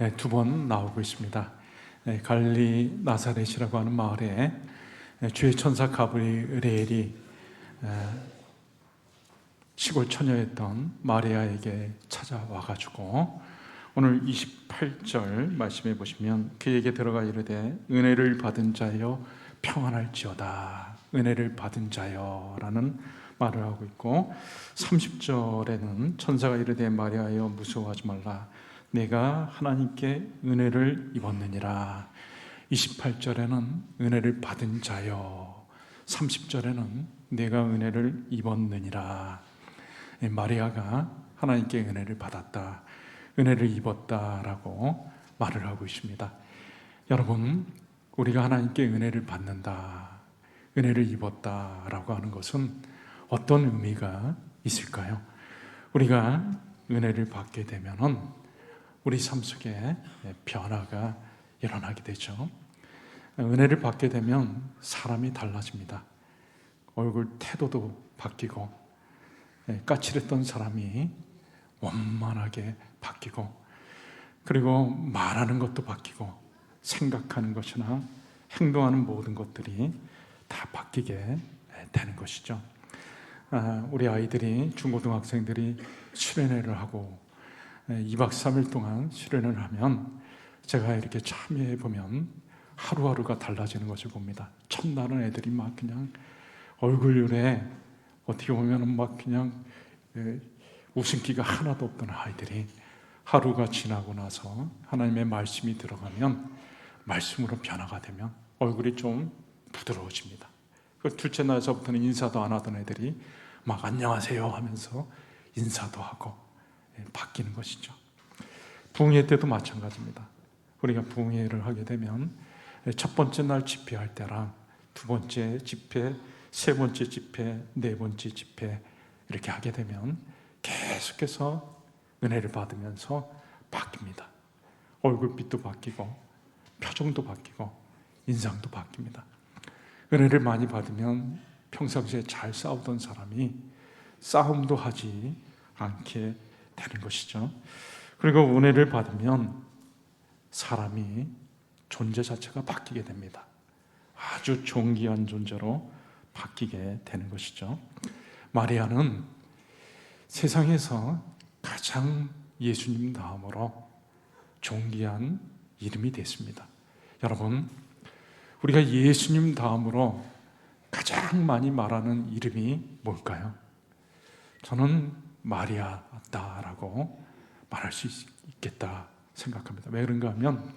예, 두번 나오고 있습니다. 예, 갈리 나사렛이라고 하는 마을에 예, 주의 천사 가브리엘이 예, 시골 처녀였던 마리아에게 찾아와 가지고 오늘 28절 말씀해 보시면 그에게 들어가 이르되 은혜를 받은 자여 평안할지어다 은혜를 받은 자여라는 말을 하고 있고 30절에는 천사가 이르되 마리아여 무서워하지 말라 내가 하나님께 은혜를 입었느니라. 28절에는 은혜를 받은 자여. 30절에는 내가 은혜를 입었느니라. 예, 마리아가 하나님께 은혜를 받았다. 은혜를 입었다라고 말을 하고 있습니다. 여러분 우리가 하나님께 은혜를 받는다 은혜를 입었다라고 하는 것은 어떤 의미가 있을까요? 우리가 은혜를 받게 되면은 우리 삶 속에 변화가 일어나게 되죠. 은혜를 받게 되면 사람이 달라집니다. 얼굴 태도도 바뀌고 까칠했던 사람이 원만하게 바뀌고 그리고 말하는 것도 바뀌고 생각하는 것이나 행동하는 모든 것들이 다 바뀌게 되는 것이죠. 아, 우리 아이들이 중고등학생들이 수련회를 하고 2박 3일 동안 수련을 하면 제가 이렇게 참여해 보면 하루하루가 달라지는 것을 봅니다. 첫날은 애들이 막 그냥 얼굴에 어떻게 보면 막 그냥 웃음기가 하나도 없던 아이들이 하루가 지나고 나서 하나님의 말씀이 들어가면 말씀으로 변화가 되면 얼굴이 좀 부드러워집니다. 그 둘째 날서부터는 인사도 안 하던 애들이 막 안녕하세요 하면서 인사도 하고 예, 바뀌는 것이죠. 부흥회 때도 마찬가지입니다. 우리가 부흥회를 하게 되면 첫 번째 날 집회할 때랑 두 번째 집회, 세 번째 집회, 네 번째 집회 이렇게 하게 되면 계속해서 은혜를 받으면서 바뀝니다. 얼굴빛도 바뀌고 표정도 바뀌고 인상도 바뀝니다. 은혜를 많이 받으면 평상시에 잘 싸우던 사람이 싸움도 하지 않게 되는 것이죠. 그리고 은혜를 받으면 사람이 존재 자체가 바뀌게 됩니다. 아주 존귀한 존재로 바뀌게 되는 것이죠. 마리아는 세상에서 가장 예수님 다음으로 존귀한 이름이 됐습니다. 여러분, 우리가 예수님 다음으로 가장 많이 말하는 이름이 뭘까요? 저는 마리아다라고 말할 수 있겠다 생각합니다. 왜 그런가 하면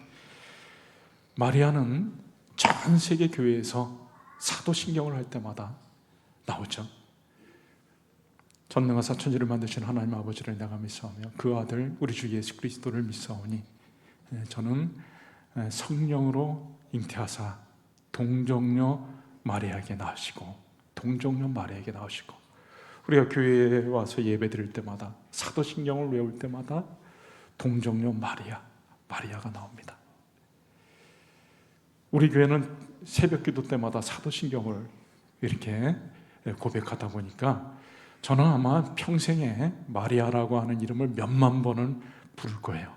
마리아는 전 세계 교회에서 사도신경을 할 때마다 나오죠. 전능한 사천지를 만드신 하나님 아버지를 내가 믿사오며 그 아들 우리 주 예수 그리스도를 믿사오니 예, 저는 예, 성령으로 잉태하사 동정녀 마리아에게 나오시고 동정녀 마리아에게 나오시고 우리가 교회에 와서 예배 드릴 때마다 사도신경을 외울 때마다 동정녀 마리아 마리아가 나옵니다. 우리 교회는 새벽 기도 때마다 사도신경을 이렇게 고백하다 보니까 저는 아마 평생에 마리아라고 하는 이름을 몇만 번은 부를 거예요.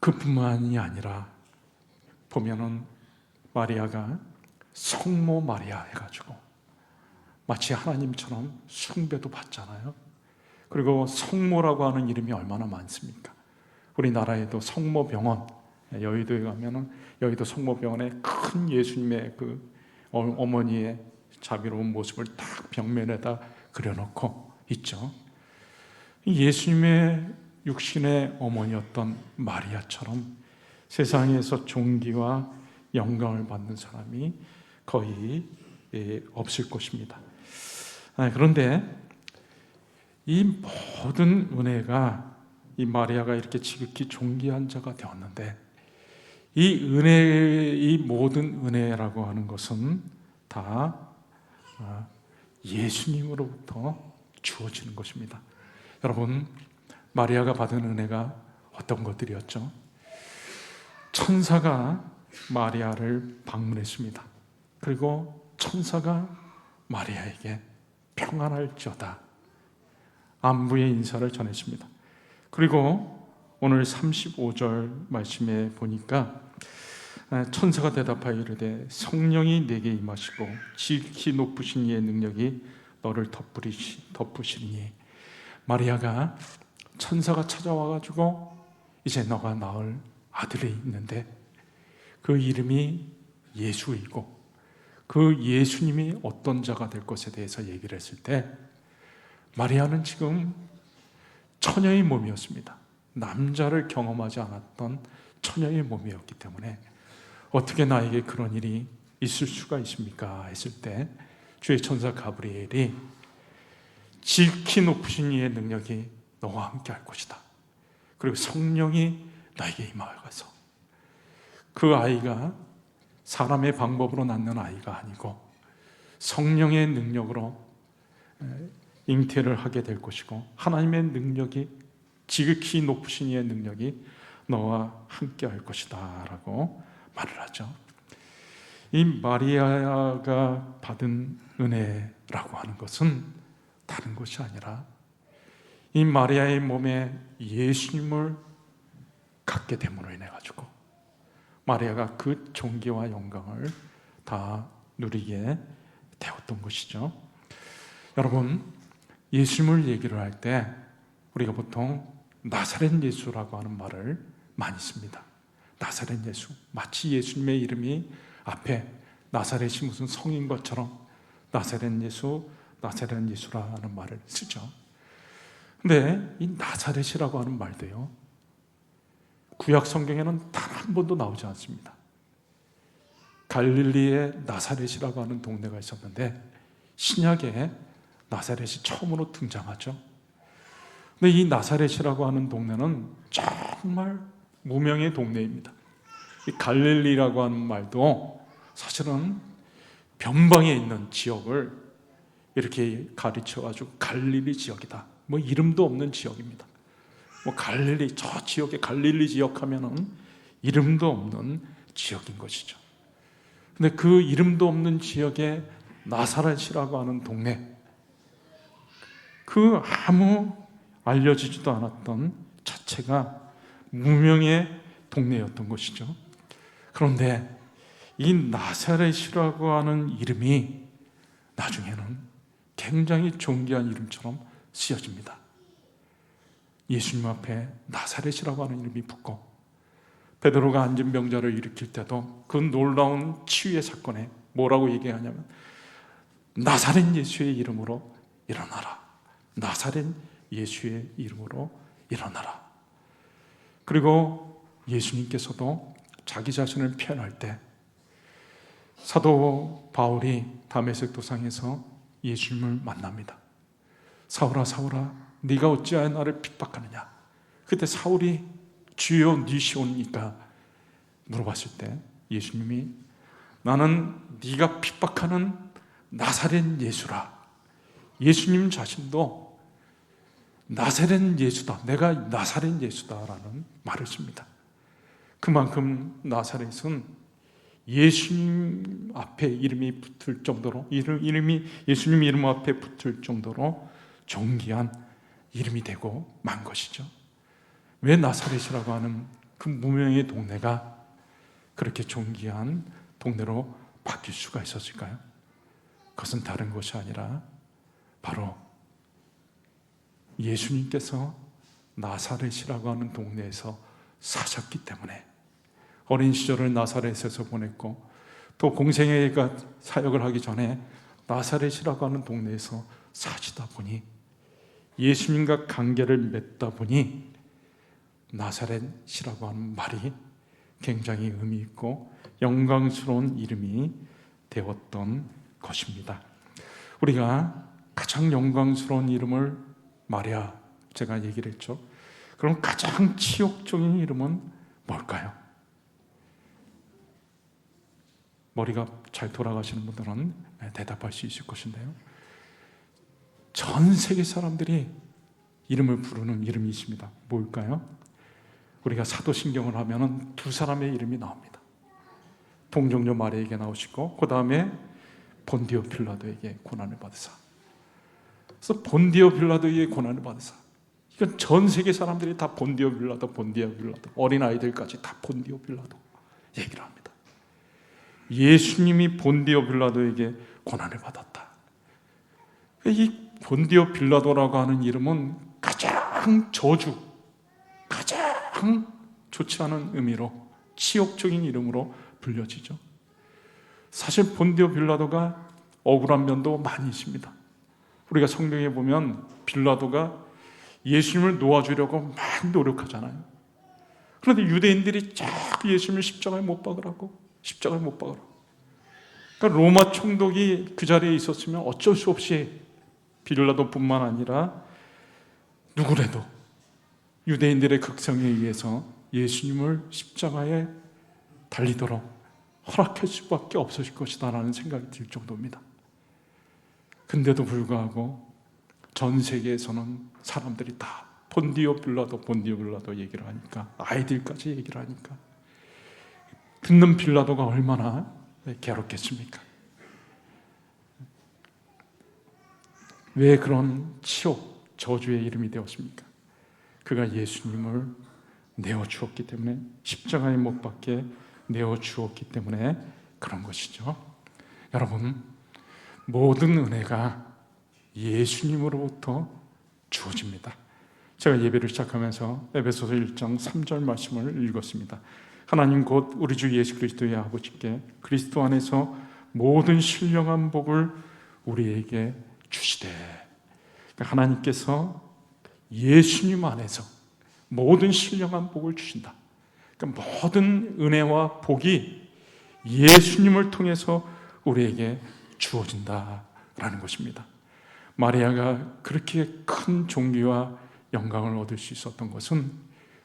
그뿐만이 아니라 보면은 마리아가 성모 마리아 해가지고 마치 하나님처럼 숭배도 받잖아요. 그리고 성모라고 하는 이름이 얼마나 많습니까? 우리나라에도 성모병원 여의도에 가면은 여의도 성모병원에 큰 예수님의 그 어, 어머니의 자비로운 모습을 딱 벽면에다 그려놓고 있죠. 예수님의 육신의 어머니였던 마리아처럼 세상에서 존귀와 영광을 받는 사람이 거의 예, 없을 것입니다. 아, 그런데 이 모든 은혜가 이 마리아가 이렇게 지극히 존귀한 자가 되었는데 이 은혜, 이 모든 은혜라고 하는 것은 다 아, 예수님으로부터 주어지는 것입니다. 여러분, 마리아가 받은 은혜가 어떤 것들이었죠? 천사가 마리아를 방문했습니다. 그리고 천사가 마리아에게 평안할지어다 안부의 인사를 전했습니다. 그리고 오늘 35절 말씀에 보니까 아, 천사가 대답하여 이르되 성령이 내게 임하시고 지극히 높으신 이의 능력이 너를 덮으시, 덮으시니 마리아가 천사가 찾아와 가지고 이제 너가 낳을 아들이 있는데 그 이름이 예수이고 그 예수님이 어떤 자가 될 것에 대해서 얘기를 했을 때 마리아는 지금 처녀의 몸이었습니다. 남자를 경험하지 않았던 처녀의 몸이었기 때문에 어떻게 나에게 그런 일이 있을 수가 있습니까? 했을 때 주의 천사 가브리엘이 지극히 높으신 이의 능력이 너와 함께 할 것이다. 그리고 성령이 나에게 임하여서 그 아이가 사람의 방법으로 낳는 아이가 아니고 성령의 능력으로 잉태를 하게 될 것이고 하나님의 능력이 지극히 높으신 이의 능력이 너와 함께 할 것이다 라고 말을 하죠. 이 마리아가 받은 은혜라고 하는 것은 다른 것이 아니라 이 마리아의 몸에 예수님을 갖게 됨으로 인해 가지고 마리아가 그 존귀와 영광을 다 누리게 되었던 것이죠. 여러분, 예수님을 얘기를 할 때 우리가 보통 나사렛 예수라고 하는 말을 많이 씁니다. 나사렛 예수. 마치 예수님의 이름이 앞에 나사렛이 무슨 성인 것처럼 나사렛 예수, 나사렛 예수라는 말을 쓰죠. 근데 이 나사렛이라고 하는 말도요. 구약 성경에는 단 한 번도 나오지 않습니다. 갈릴리의 나사렛이라고 하는 동네가 있었는데 신약에 나사렛이 처음으로 등장하죠. 근데 이 나사렛이라고 하는 동네는 정말 무명의 동네입니다. 이 갈릴리라고 하는 말도 사실은 변방에 있는 지역을 이렇게 가르쳐 가지고 갈릴리 지역이다. 뭐 이름도 없는 지역입니다. 뭐 갈릴리 저 지역에 갈릴리 지역 하면은 이름도 없는 지역인 것이죠. 근데 그 이름도 없는 지역에 나사렛이라고 하는 동네 그 아무 알려지지도 않았던 자체가 무명의 동네였던 것이죠. 그런데 이 나사렛이라고 하는 이름이 나중에는 굉장히 존귀한 이름처럼 쓰여집니다. 예수님 앞에 나사렛이라고 하는 이름이 붙고 베드로가 앉은 병자를 일으킬 때도 그 놀라운 치유의 사건에 뭐라고 얘기하냐면 나사렛 예수의 이름으로 일어나라. 나사렛 예수의 이름으로 일어나라. 그리고 예수님께서도 자기 자신을 표현할 때 사도 바울이 다메섹 도상에서 예수님을 만납니다. 사울아 사울아 네가 어찌하여 나를 핍박하느냐? 그때 사울이 주여 니시오니까 물어봤을 때 예수님이 나는 네가 핍박하는 나사렛 예수라. 예수님 자신도 나사렛 예수다. 내가 나사렛 예수다라는 말을 씁니다. 그만큼 나사렛은 예수님 앞에 이름이 붙을 정도로 이름이 예수님 이름 앞에 붙을 정도로 존귀한 이름이 되고 만 것이죠. 왜 나사렛이라고 하는 그 무명의 동네가 그렇게 존귀한 동네로 바뀔 수가 있었을까요? 그것은 다른 것이 아니라 바로 예수님께서 나사렛이라고 하는 동네에서 사셨기 때문에 어린 시절을 나사렛에서 보냈고 또 공생애가 사역을 하기 전에 나사렛이라고 하는 동네에서 사시다 보니 예수님과 관계를 맺다 보니 나사렛이라고 하는 말이 굉장히 의미 있고 영광스러운 이름이 되었던 것입니다. 우리가 가장 영광스러운 이름을 마리아 제가 얘기를 했죠. 그럼 가장 치욕적인 이름은 뭘까요? 머리가 잘 돌아가시는 분들은 대답할 수 있을 것인데요. 전 세계 사람들이 이름을 부르는 이름이 있습니다. 뭘까요? 우리가 사도신경을 하면은 두 사람의 이름이 나옵니다. 동정녀 마리에게 나오시고 그 다음에 본디오 필라도에게 고난을 받으사. 그래서 본디오 필라도에게 고난을 받으사. 이건 전 세계 사람들이 다 본디오 빌라도, 본디오 빌라도, 어린 아이들까지 다 본디오 빌라도 얘기를 합니다. 예수님이 본디오 빌라도에게 고난을 받았다. 이 본디오 빌라도라고 하는 이름은 가장 저주, 가장 좋지 않은 의미로 치욕적인 이름으로 불려지죠. 사실 본디오 빌라도가 억울한 면도 많이 있습니다. 우리가 성경에 보면 빌라도가 예수님을 놓아주려고 많이 노력하잖아요. 그런데 유대인들이 자꾸 예수님을 십자가에 못 박으라고 십자가에 못 박으라고. 그러니까 로마 총독이 그 자리에 있었으면 어쩔 수 없이 빌라도뿐만 아니라 누구래도 유대인들의 극성에 의해서 예수님을 십자가에 달리도록 허락할 수밖에 없었을 것이다라는 생각이 들 정도입니다. 근데도 불구하고 전 세계에서는 사람들이 다 본디오 빌라도 본디오 빌라도 얘기를 하니까 아이들까지 얘기를 하니까 듣는 빌라도가 얼마나 괴롭겠습니까? 왜 그런 치욕 저주의 이름이 되었습니까? 그가 예수님을 내어 주었기 때문에 십자가에 못 박게 내어 주었기 때문에 그런 것이죠. 여러분 모든 은혜가 예수님으로부터 주어집니다. 제가 예배를 시작하면서 에베소서 1장 3절 말씀을 읽었습니다. 하나님 곧 우리 주 예수 그리스도의 아버지께 그리스도 안에서 모든 신령한 복을 우리에게 주시되 그러니까 하나님께서 예수님 안에서 모든 신령한 복을 주신다. 그러니까 모든 은혜와 복이 예수님을 통해서 우리에게 주어진다라는 것입니다. 마리아가 그렇게 큰 존귀와 영광을 얻을 수 있었던 것은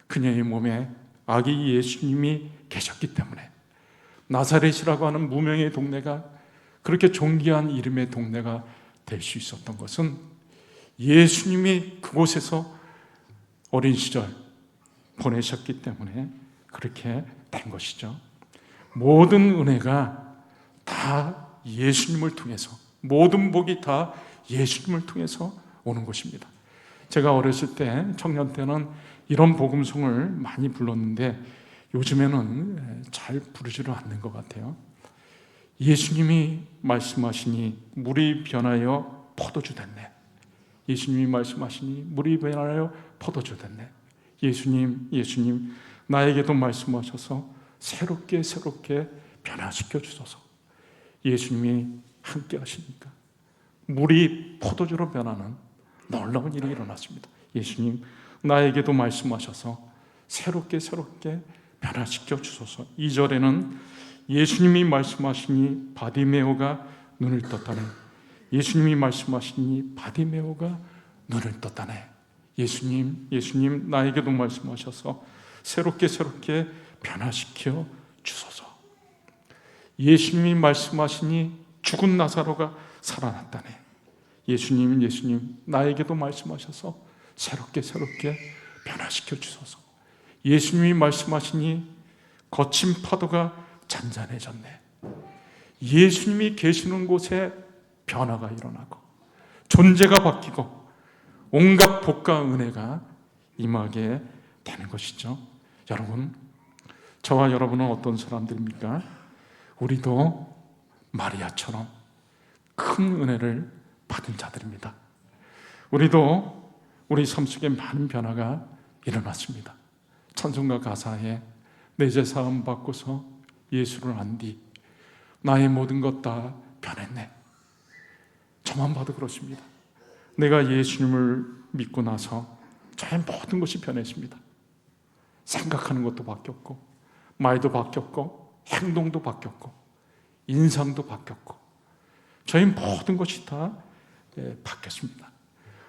그녀의 몸에 아기 예수님이 계셨기 때문에 나사렛이라고 하는 무명의 동네가 그렇게 존귀한 이름의 동네가 될 수 있었던 것은 예수님이 그곳에서 어린 시절 보내셨기 때문에 그렇게 된 것이죠. 모든 은혜가 다 예수님을 통해서 모든 복이 다 예수님을 통해서 오는 것입니다. 제가 어렸을 때 청년 때는 이런 복음송을 많이 불렀는데 요즘에는 잘 부르지를 않는 것 같아요. 예수님이 말씀하시니 물이 변하여 포도주 됐네. 예수님이 말씀하시니 물이 변하여 포도주 됐네. 예수님, 예수님, 나에게도 말씀하셔서 새롭게 새롭게 변화시켜 주소서. 예수님이 함께 하시니까 물이 포도주로 변하는 놀라운 일이 일어났습니다. 예수님, 나에게도 말씀하셔서 새롭게 새롭게 변화시켜 주소서. 2절에는 예수님이 말씀하시니 바디메오가 눈을 떴다네. 예수님이 말씀하시니 바디메오가 눈을 떴다네. 예수님, 예수님 나에게도 말씀하셔서 새롭게 새롭게 변화시켜 주소서. 예수님이 말씀하시니 죽은 나사로가 살아났다네. 예수님, 예수님 나에게도 말씀하셔서 새롭게 새롭게 변화시켜 주소서. 예수님이 말씀하시니 거친 파도가 잔잔해졌네. 예수님이 계시는 곳에 변화가 일어나고 존재가 바뀌고 온갖 복과 은혜가 임하게 되는 것이죠. 여러분, 저와 여러분은 어떤 사람들입니까? 우리도 마리아처럼 큰 은혜를 받은 자들입니다. 우리도 우리 삶 속에 많은 변화가 일어났습니다. 찬송가 가사에 내 죄사함 받고서 예수를 안 뒤 나의 모든 것 다 변했네. 저만 봐도 그렇습니다. 내가 예수님을 믿고 나서 저의 모든 것이 변했습니다. 생각하는 것도 바뀌었고, 말도 바뀌었고, 행동도 바뀌었고, 인상도 바뀌었고, 저희 모든 것이 다 예, 바뀌었습니다.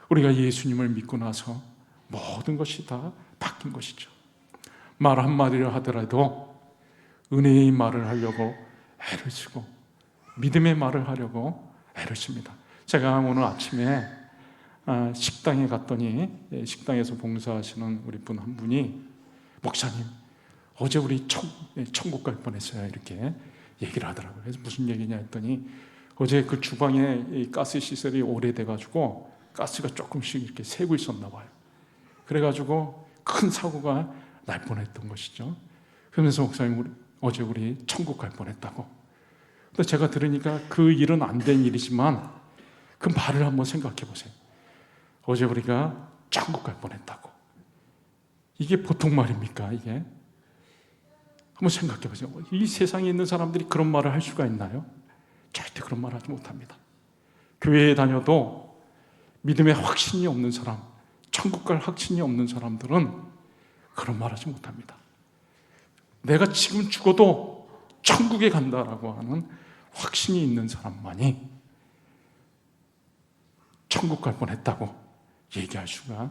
우리가 예수님을 믿고 나서 모든 것이 다 바뀐 것이죠. 말 한마디를 하더라도 은혜의 말을 하려고 애를 쓰고 믿음의 말을 하려고 애를 씁니다. 제가 오늘 아침에 아, 식당에 갔더니 예, 식당에서 봉사하시는 우리 분 한 분이 목사님 어제 우리 천, 예, 천국 갈 뻔했어요 이렇게 얘기를 하더라고요. 그래서 무슨 얘기냐 했더니 어제 그 주방에 가스 시설이 오래돼 가지고 가스가 조금씩 이렇게 새고 있었나 봐요. 그래 가지고 큰 사고가 날 뻔했던 것이죠. 그러면서 목사님 우리, 어제 우리 천국 갈 뻔했다고. 근데 제가 들으니까 그 일은 안 된 일이지만 그 말을 한번 생각해 보세요. 어제 우리가 천국 갈 뻔했다고. 이게 보통 말입니까? 이게 한번 생각해 보세요. 이 세상에 있는 사람들이 그런 말을 할 수가 있나요? 절대 그런 말 하지 못합니다. 교회에 다녀도 믿음의 확신이 없는 사람, 천국 갈 확신이 없는 사람들은 그런 말 하지 못합니다. 내가 지금 죽어도 천국에 간다라고 하는 확신이 있는 사람만이 천국 갈 뻔했다고 얘기할 수가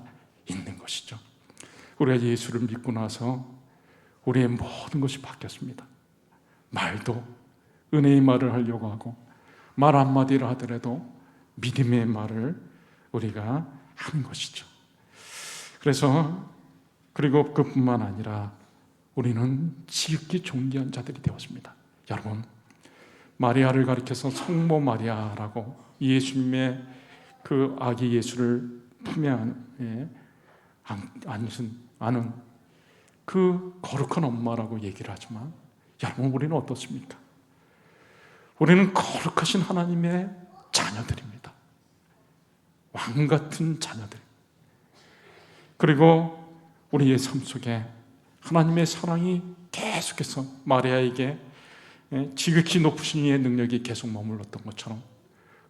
있는 것이죠. 우리가 예수를 믿고 나서 우리의 모든 것이 바뀌었습니다. 말도 은혜의 말을 하려고 하고 말 한마디를 하더라도 믿음의 말을 우리가 하는 것이죠. 그래서 그리고 그뿐만 아니라 우리는 지극히 존귀한 자들이 되었습니다. 여러분 마리아를 가리켜서 성모 마리아라고 예수님의 그 아기 예수를 품에 안- 안은 아는 그 거룩한 엄마라고 얘기를 하지만 여러분 우리는 어떻습니까? 우리는 거룩하신 하나님의 자녀들입니다. 왕 같은 자녀들. 그리고 우리의 삶 속에 하나님의 사랑이 계속해서 마리아에게 예, 지극히 높으신 이의 능력이 계속 머물렀던 것처럼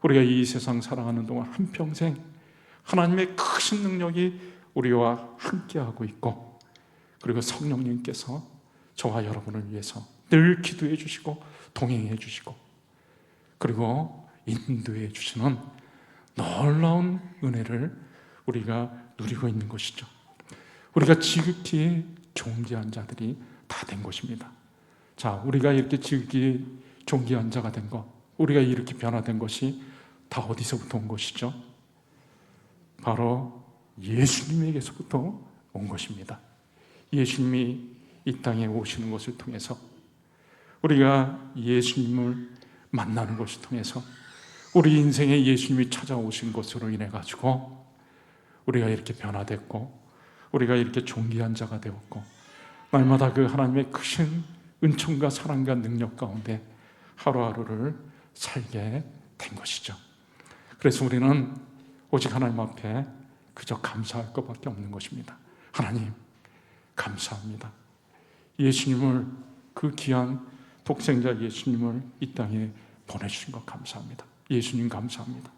우리가 이 세상 살아가는 동안 한평생 하나님의 크신 능력이 우리와 함께하고 있고 그리고 성령님께서 저와 여러분을 위해서 늘 기도해 주시고 동행해 주시고 그리고 인도해 주시는 놀라운 은혜를 우리가 누리고 있는 것이죠. 우리가 지극히 존귀한 자들이 다 된 것입니다. 자, 우리가 이렇게 지극히 존귀한 자가 된 것, 우리가 이렇게 변화된 것이 다 어디서부터 온 것이죠? 바로 예수님에게서부터 온 것입니다. 예수님이 이 땅에 오시는 것을 통해서 우리가 예수님을 만나는 것을 통해서 우리 인생에 예수님이 찾아오신 것으로 인해 가지고 우리가 이렇게 변화됐고 우리가 이렇게 존귀한 자가 되었고 날마다 그 하나님의 크신 은총과 사랑과 능력 가운데 하루하루를 살게 된 것이죠. 그래서 우리는 오직 하나님 앞에 그저 감사할 것밖에 없는 것입니다. 하나님, 감사합니다. 예수님을 그 귀한 독생자 예수님을 이 땅에 보내주신 것 감사합니다. 예수님 감사합니다.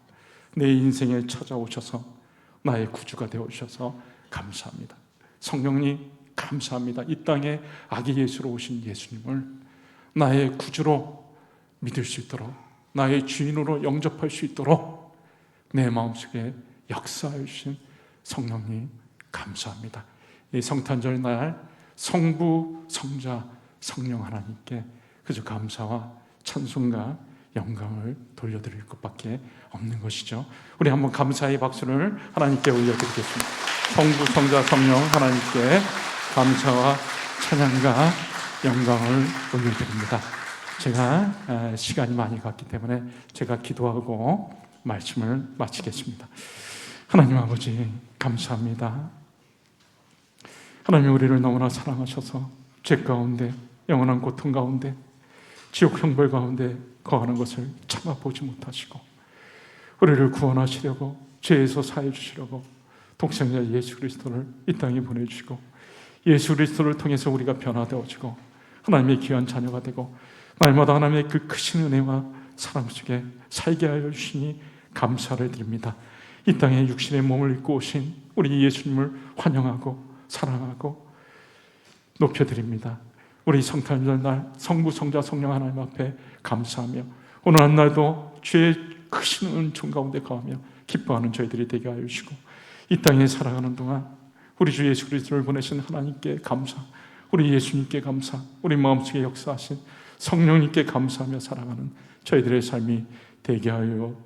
내 인생에 찾아오셔서 나의 구주가 되어주셔서 감사합니다. 성령님 감사합니다. 이 땅에 아기 예수로 오신 예수님을 나의 구주로 믿을 수 있도록 나의 주인으로 영접할 수 있도록 내 마음속에 역사해 주신 성령님 감사합니다. 이 성탄절 날 성부, 성자, 성령 하나님께 그저 감사와 찬송과 영광을 돌려드릴 것밖에 없는 것이죠. 우리 한번 감사의 박수를 하나님께 올려드리겠습니다. 성부, 성자, 성령 하나님께 감사와 찬양과 영광을 올려드립니다. 제가 아, 시간이 많이 갔기 때문에 제가 기도하고 말씀을 마치겠습니다. 하나님 아버지 감사합니다. 하나님 우리를 너무나 사랑하셔서 죄 가운데 영원한 고통 가운데 지옥 형벌 가운데 거하는 것을 참아 보지 못하시고 우리를 구원하시려고 죄에서 사해 주시려고 독생자 예수 그리스도를 이 땅에 보내주시고 예수 그리스도를 통해서 우리가 변화되어지고 하나님의 귀한 자녀가 되고 날마다 하나님의 그 크신 은혜와 사랑 속에 살게 하여 주시니 감사를 드립니다. 이 땅에 육신의 몸을 입고 오신 우리 예수님을 환영하고 사랑하고 높여드립니다. 우리 성탄절 날 성부 성자 성령 하나님 앞에 감사하며 오늘 한 날도 주의 크신 은총 가운데 거하며 기뻐하는 저희들이 되게 하여 주시고 이 땅에 살아가는 동안 우리 주 예수 그리스도를 보내신 하나님께 감사 우리 예수님께 감사 우리 마음속에 역사하신 성령님께 감사하며 살아가는 저희들의 삶이 되게 하여